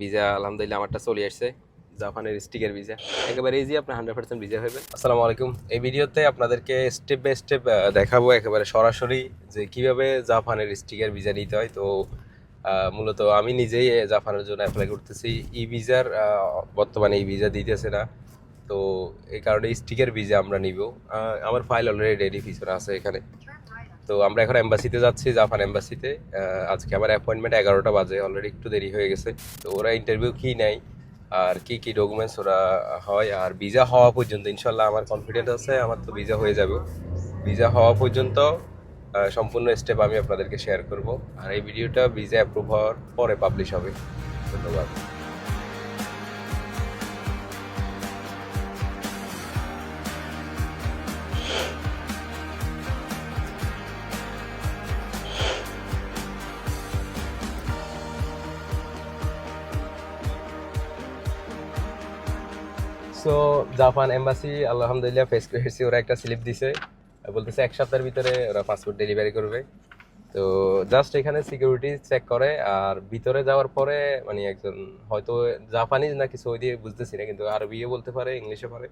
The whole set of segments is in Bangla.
ভিসা আলহামদুলিল্লাহ আমারটা চলে আসছে। জাপানের স্টিকের ভিসা একেবারে ইজি আপনার হান্ড্রেড পার্সেন্ট ভিসা হবে আসসালামু আলাইকুম। এই ভিডিওতে আপনাদেরকে স্টেপ বাই স্টেপ দেখাবো একেবারে সরাসরি যে কীভাবে জাপানের স্টিকের ভিসা নিতে হয়। তো মূলত আমি নিজেই জাপানের জন্য অ্যাপ্লাই করতেছি। ই ভিসার বর্তমানে এই ভিসা দিতেছে না। তো, এই কারণে স্টিকের ভিসা আমরা নিব। আমার ফাইল অলরেডি রেডি পিছনে আছে এখানে। তো আমরা এখন এম্বাসিতে যাচ্ছি, জাপান এম্বাসিতে। আজকে আমার অ্যাপয়েন্টমেন্ট এগারোটা বাজে অলরেডি একটু দেরি হয়ে গেছে। তো ওরা ইন্টারভিউ কি নেয়, আর কি কি ডকুমেন্টস ওরা হয়, আর ভিসা হওয়া পর্যন্ত ইনশাল্লাহ আমার কনফিডেন্স আছে, আমার তো ভিসা হয়ে যাবে। ভিসা হওয়া পর্যন্ত সম্পূর্ণ স্টেপ আমি আপনাদেরকে শেয়ার করব। আর এই ভিডিওটা ভিসা অ্যাপ্রুভ হওয়ার পরে পাবলিশ হবে। ধন্যবাদ। সো জাপান এম্বাসি, আলহামদুলিল্লাহ ফেস করেছি। ওরা একটা স্লিপ দিছে। বলতেছে এক সপ্তাহের ভিতরে ওরা পাসপোর্ট ডেলিভারি করবে। তো জাস্ট এখানে সিকিউরিটি চেক করে। আর ভিতরে যাওয়ার পরে মানে একজন, হয়তো জাপানিজ না কিছু ওই দিয়ে বুঝতেছি না, কিন্তু আরবিও বলতে পারে, ইংলিশও পারে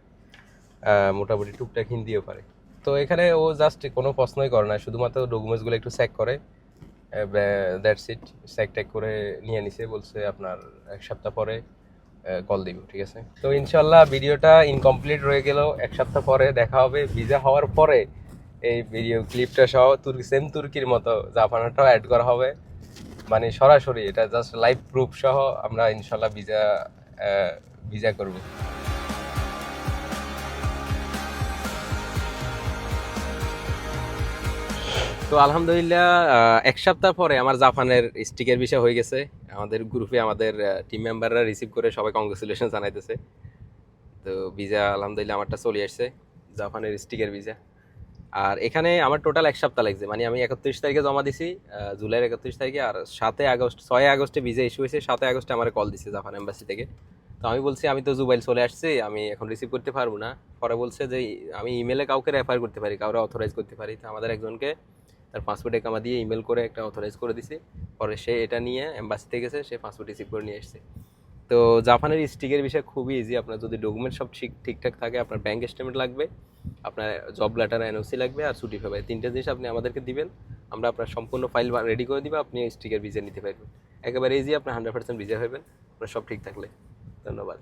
মোটামুটি টুকটাক হিন্দিও পারে। তো এখানে ও জাস্ট কোনো প্রশ্নই করে না, শুধুমাত্র ডকুমেন্টসগুলো একটু চেক করে। দ্যাটস ইট চেক টেক করে নিয়ে নিছে। বলছে আপনার এক সপ্তাহ পরে কল দিব, ঠিক আছে? তো ইনশাল্লাহ ভিডিওটা ইনকমপ্লিট রয়ে গেল। এক সপ্তাহ পরে দেখা হবে। ভিজা হওয়ার পরে এই ভিডিও ক্লিপটা সহ তুর্কি সেম তুর্কির মতো জাপানাটাও অ্যাড করা হবে। মানে সরাসরি এটা জাস্ট লাইভ প্রুফ সহ আমরা ইনশাল্লাহ ভিজা ভিজা করব। তো আলহামদুলিল্লাহ এক সপ্তাহ পরে আমার জাপানের স্টিকের বিষয় হয়ে গেছে। আমাদের গ্রুপে আমাদের টিম মেম্বাররা রিসিভ করে সবাই কংগ্রেচুলেশন জানাইতেছে। তো ভিসা আলহামদুলিল্লাহ আমারটা চলে আসছে, জাপানের স্টিকের ভিসা আর এখানে আমার টোটাল এক সপ্তাহ লাগছে মানে আমি একত্রিশ তারিখে জমা দিছি জুলাইয়ের একত্রিশ তারিখে, আর সাতই আগস্ট ছয় আগস্টে ভিসা ইস্যু হয়েছে, সাতই আগস্টে আমার কল দিছে জাপান এম্বাসি থেকে। তো আমি বলছি, আমি তো জুবাইল চলে আসছি, আমি এখন রিসিভ করতে পারব না। পরে বলছে যে, আমি ইমেলে কাউকে রেফার করতে পারি কাউকে অথরাইজ করতে পারি। তো আমাদের একজনকে তার পাসপোর্ট একামা দিয়ে ইমেল করে একটা অথরাইজ করে দিছি। পরে সে এটা নিয়ে এম্বাসিতে গেছে, সে পাসপোর্ট রিসিভ করে নিয়ে এসেছে। তো জাপানের স্টিকের বিষয় খুবই ইজি আপনার যদি ডকুমেন্ট সব ঠিক, ঠিকঠাক থাকে, আপনার ব্যাঙ্ক স্টেটমেন্ট লাগবে, আপনার জব লেটার এনওসি লাগবে আর ছুটি পাবে তিনটে জিনিস আপনি আমাদেরকে দিবেন, আমরা আপনার সম্পূর্ণ ফাইল রেডি করে দিব, আপনি স্টিকের ভিজা নিতে পারবেন। একেবারে ইজি আপনার হান্ড্রেড পার্সেন্ট ভিজা হবেন আপনার সব ঠিক থাকলে। ধন্যবাদ।